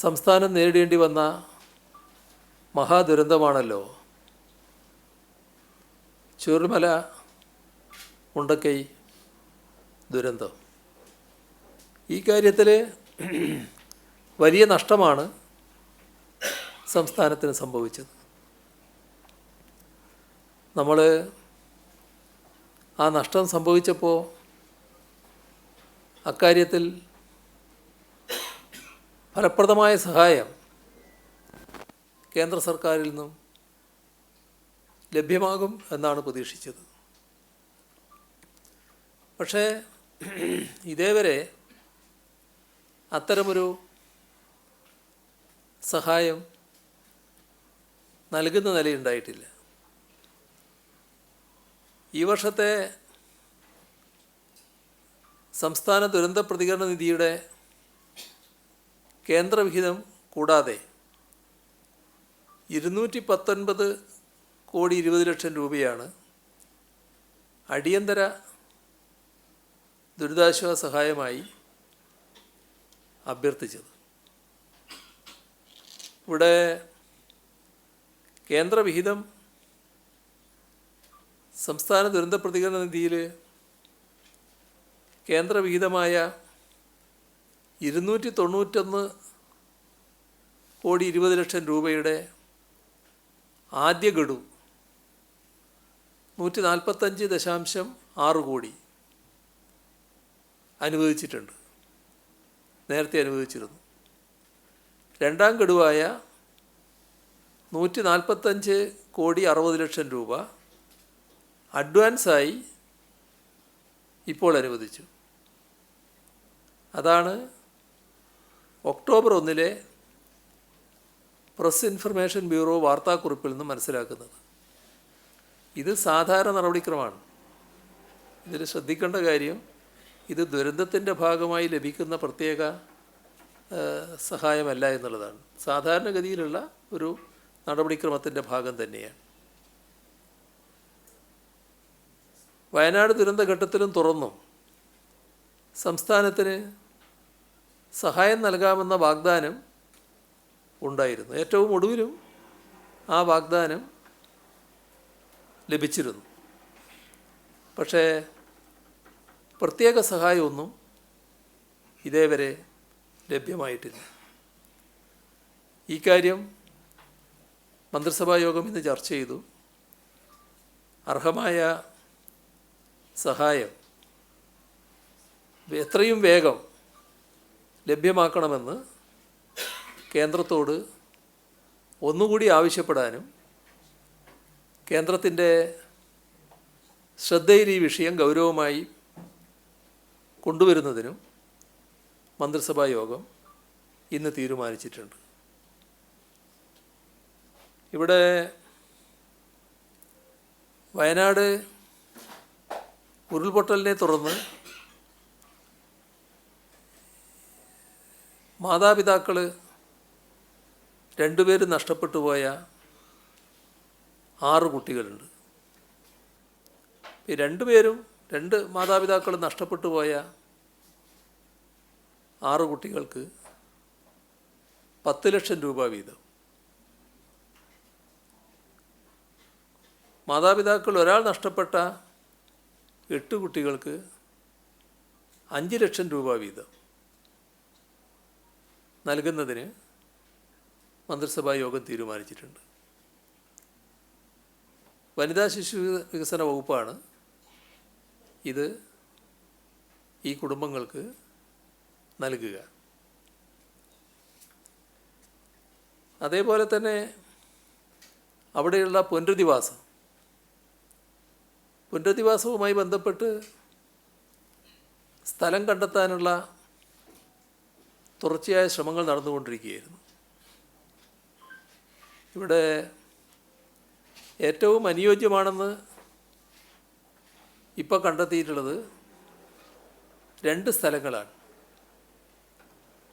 സംസ്ഥാനം നേരിടേണ്ടി വന്ന മഹാദുരന്തമാണല്ലോ. ചുരുമല മുണ്ടക്കൈ ദുരന്തം. ഈ കാര്യത്തിൽ വലിയ നഷ്ടമാണ് സംസ്ഥാനത്തിന് സംഭവിച്ചത്. നമ്മൾ ആ നഷ്ടം സംഭവിച്ചപ്പോൾ അക്കാര്യത്തിൽ ഫലപ്രദമായ സഹായം കേന്ദ്ര സർക്കാരിൽ നിന്നും ലഭ്യമാകും എന്നാണ് പ്രതീക്ഷിച്ചത്. പക്ഷേ ഇതേവരെ അത്തരമൊരു സഹായം നൽകുന്ന നിലയുണ്ടായിട്ടില്ല. ഈ വർഷത്തെ സംസ്ഥാന ദുരന്ത പ്രതികരണ നിധിയുടെ കേന്ദ്രവിഹിതം കൂടാതെ ഇരുന്നൂറ്റി പത്തൊൻപത് കോടി ഇരുപത് ലക്ഷം രൂപയാണ് അടിയന്തര ദുരിതാശ്വാസ സഹായമായി അഭ്യർത്ഥിച്ചത്. ഇവിടെ കേന്ദ്രവിഹിതം സംസ്ഥാന ദുരന്ത പ്രതികരണ നിധിയിൽ കേന്ദ്രവിഹിതമായ ഇരുന്നൂറ്റി തൊണ്ണൂറ്റൊന്ന് കോടി ഇരുപത് ലക്ഷം രൂപയുടെ ആദ്യ ഗഡു നൂറ്റി നാൽപ്പത്തഞ്ച് ദശാംശം ആറ് കോടി അനുവദിച്ചിട്ടുണ്ട്. നേരത്തെ അനുവദിച്ചിരുന്നു. രണ്ടാം ഗഡുവായ നൂറ്റി നാൽപ്പത്തഞ്ച് കോടി അറുപത് ലക്ഷം രൂപ അഡ്വാൻസായി ഇപ്പോൾ അനുവദിച്ചു. അതാണ് ഒക്ടോബർ ഒന്നിലെ പ്രസ് ഇൻഫർമേഷൻ ബ്യൂറോ വാർത്താക്കുറിപ്പിൽ നിന്ന് മനസ്സിലാക്കുന്നത്. ഇത് സാധാരണ നടപടിക്രമമാണ്. ഇതിൽ ശ്രദ്ധിക്കേണ്ട കാര്യം ഇത് ദുരന്തത്തിന്റെ ഭാഗമായി ലഭിക്കുന്ന പ്രത്യേക സഹായമല്ല എന്നുള്ളതാണ്. സാധാരണഗതിയിലുള്ള ഒരു നടപടിക്രമത്തിന്റെ ഭാഗം തന്നെയാണ്. വയനാട് ദുരന്തഘട്ടത്തിലും തുറന്നു. സംസ്ഥാനത്തിന് സഹായം നൽകാമെന്ന വാഗ്ദാനം ഉണ്ടായിരുന്നു. ഏറ്റവും ഒടുവിലും ആ വാഗ്ദാനം ലഭിച്ചിരുന്നു. പക്ഷേ പ്രത്യേക സഹായമൊന്നും ഇതേവരെ ലഭ്യമായിട്ടില്ല. ഈ കാര്യം മന്ത്രിസഭാ യോഗം ഇന്ന് ചർച്ച ചെയ്തു. അർഹമായ സഹായം എത്രയും വേഗം ലഭ്യമാക്കണമെന്ന് കേന്ദ്രത്തോട് ഒന്നുകൂടി ആവശ്യപ്പെടാനും കേന്ദ്രത്തിന്റെ ശ്രദ്ധയിൽ ഈ വിഷയം ഗൗരവമായി കൊണ്ടുവരുന്നതിനും മന്ത്രിസഭാ യോഗം ഇന്ന് തീരുമാനിച്ചിട്ടുണ്ട്. ഇവിടെ വയനാട് ഉരുൾപൊട്ടലിനെ തുടർന്ന് മാതാപിതാക്കൾ രണ്ടുപേരും നഷ്ടപ്പെട്ടു പോയ ആറ് കുട്ടികളുണ്ട്. ഈ രണ്ടുപേരും രണ്ട് മാതാപിതാക്കൾ നഷ്ടപ്പെട്ടു പോയ ആറ് കുട്ടികൾക്ക് പത്ത് ലക്ഷം രൂപ വീതം. മാതാപിതാക്കൾ ഒരാൾ നഷ്ടപ്പെട്ട എട്ട് കുട്ടികൾക്ക് അഞ്ച് ലക്ഷം രൂപ വീതം. നൽകുന്നതിന് മന്ത്രിസഭാ യോഗം തീരുമാനിച്ചിട്ടുണ്ട്. വനിതാ ശിശു വികസന വകുപ്പാണ് ഇത് ഈ കുടുംബങ്ങൾക്ക് നൽകുക. അതേപോലെ തന്നെ അവിടെയുള്ള പുനരധിവാസം. പുനരധിവാസവുമായി ബന്ധപ്പെട്ട് സ്ഥലം കണ്ടെത്താനുള്ള തുടർച്ചയായ ശ്രമങ്ങൾ നടന്നുകൊണ്ടിരിക്കുകയായിരുന്നു. ഇവിടെ ഏറ്റവും അനുയോജ്യമാണെന്ന് ഇപ്പോൾ കണ്ടെത്തിയിട്ടുള്ളത് രണ്ട് സ്ഥലങ്ങളാണ്.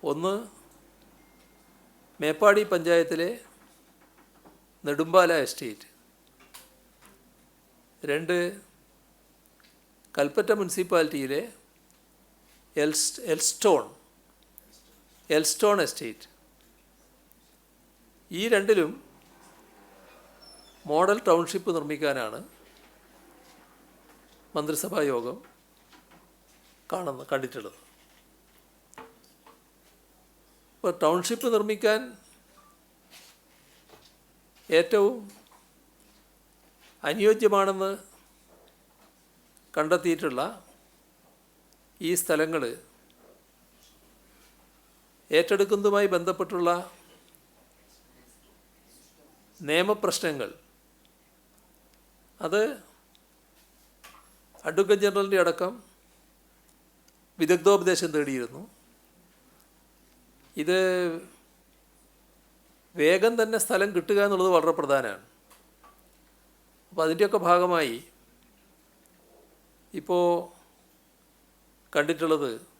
ഒന്ന് മേപ്പാടി പഞ്ചായത്തിലെ നെടുമ്പാല എസ്റ്റേറ്റ്. രണ്ട് കൽപ്പറ്റ മുനിസിപ്പാലിറ്റിയിലെ എൽസ് എൽസ്റ്റോൺ എൽസ്റ്റോൺ എസ്റ്റേറ്റ്. ഈ രണ്ടിലും മോഡൽ ടൗൺഷിപ്പ് നിർമ്മിക്കാനാണ് മന്ത്രിസഭാ യോഗം കാണുന്ന കണ്ടിട്ടുള്ളത്. ഇപ്പോൾ ടൗൺഷിപ്പ് നിർമ്മിക്കാൻ ഏറ്റവും അനുയോജ്യമാണെന്ന് കണ്ടെത്തിയിട്ടുള്ള ഈ സ്ഥലങ്ങൾ ഏറ്റെടുക്കുന്നതുമായി ബന്ധപ്പെട്ടുള്ള നിയമപ്രശ്നങ്ങൾ. അത് അഡ്വക്കേറ്റ് ജനറലിന്റെ അടക്കം വിദഗ്ധോപദേശം തേടിയിരുന്നു. ഇത് വേഗം തന്നെ സ്ഥലം കിട്ടുക എന്നുള്ളത് വളരെ പ്രധാനമാണ്. അപ്പോൾ അതിന്റെയൊക്കെ ഭാഗമായി ഇപ്പോൾ കണ്ടിട്ടുള്ളത്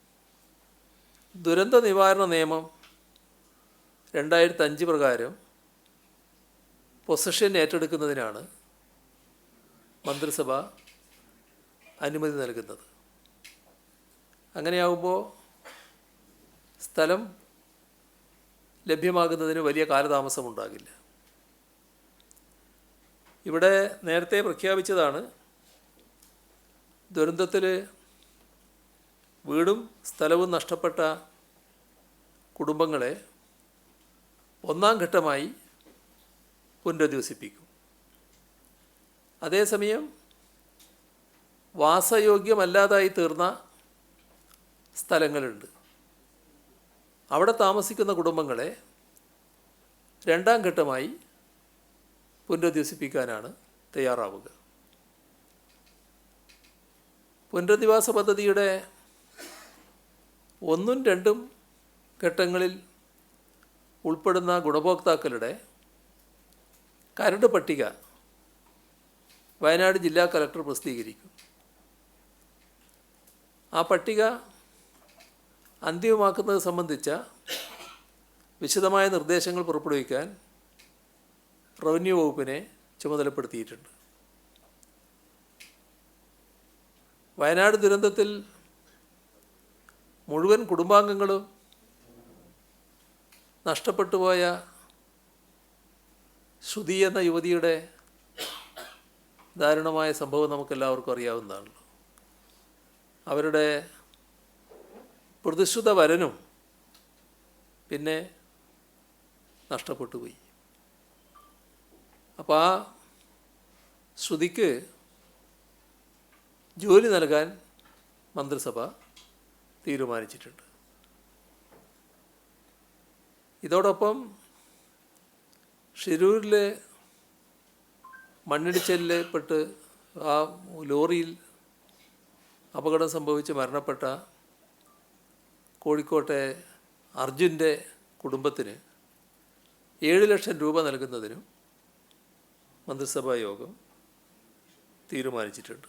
ദുരന്ത നിവാരണ നിയമം രണ്ടായിരത്തി അഞ്ച് പ്രകാരം പൊസിഷൻ ഏറ്റെടുക്കുന്നതിനാണ് മന്ത്രിസഭ അനുമതി നൽകുന്നത്. അങ്ങനെയാകുമ്പോൾ സ്ഥലം ലഭ്യമാകുന്നതിന് വലിയ കാലതാമസം ഉണ്ടാകില്ല. ഇവിടെ നേരത്തെ പ്രഖ്യാപിച്ചതാണ് ദുരന്തത്തിൽ വീടും സ്ഥലവും നഷ്ടപ്പെട്ട കുടുംബങ്ങളെ ഒന്നാം ഘട്ടമായി പുനരധിവസിപ്പിക്കും. അതേസമയം വാസയോഗ്യമല്ലാതായി തീർന്ന സ്ഥലങ്ങളുണ്ട്. അവിടെ താമസിക്കുന്ന കുടുംബങ്ങളെ രണ്ടാം ഘട്ടമായി പുനരധിവസിപ്പിക്കാനാണ് തയ്യാറാവുക. പുനരധിവാസ പദ്ധതിയുടെ ഒന്നും രണ്ടും ഘട്ടങ്ങളിൽ ഉൾപ്പെടുന്ന ഗുണഭോക്താക്കളുടെ കരട് പട്ടിക വയനാട് ജില്ലാ കലക്ടർ പ്രസിദ്ധീകരിക്കും. ആ പട്ടിക അന്തിമമാക്കുന്നത് സംബന്ധിച്ച വിശദമായ നിർദ്ദേശങ്ങൾ പുറപ്പെടുവിക്കാൻ റവന്യൂ വകുപ്പിനെ ചുമതലപ്പെടുത്തിയിട്ടുണ്ട്. വയനാട് ദുരന്തത്തിൽ മുഴുവൻ കുടുംബാംഗങ്ങളും നഷ്ടപ്പെട്ടു പോയ ശ്രുതി എന്ന യുവതിയുടെ ദാരുണമായ സംഭവം നമുക്കെല്ലാവർക്കും അറിയാവുന്നതാണല്ലോ അവരുടെ പ്രതിശ്രുത വരനും പിന്നെ നഷ്ടപ്പെട്ടു പോയി. അപ്പോൾ ആ ശ്രുതിക്ക് ജോലി നൽകാൻ മന്ത്രിസഭ തീരുമാനിച്ചിട്ടുണ്ട്. ഇതോടൊപ്പം ഷിരൂരിലെ മണ്ണിടിച്ചലിൽപ്പെട്ട് ആ ലോറിയിൽ അപകടം സംഭവിച്ച് മരണപ്പെട്ട കോഴിക്കോട്ടെ അർജുന്റെ കുടുംബത്തിന് ഏഴ് ലക്ഷം രൂപ നൽകുന്നതിനും മന്ത്രിസഭാ യോഗം തീരുമാനിച്ചിട്ടുണ്ട്.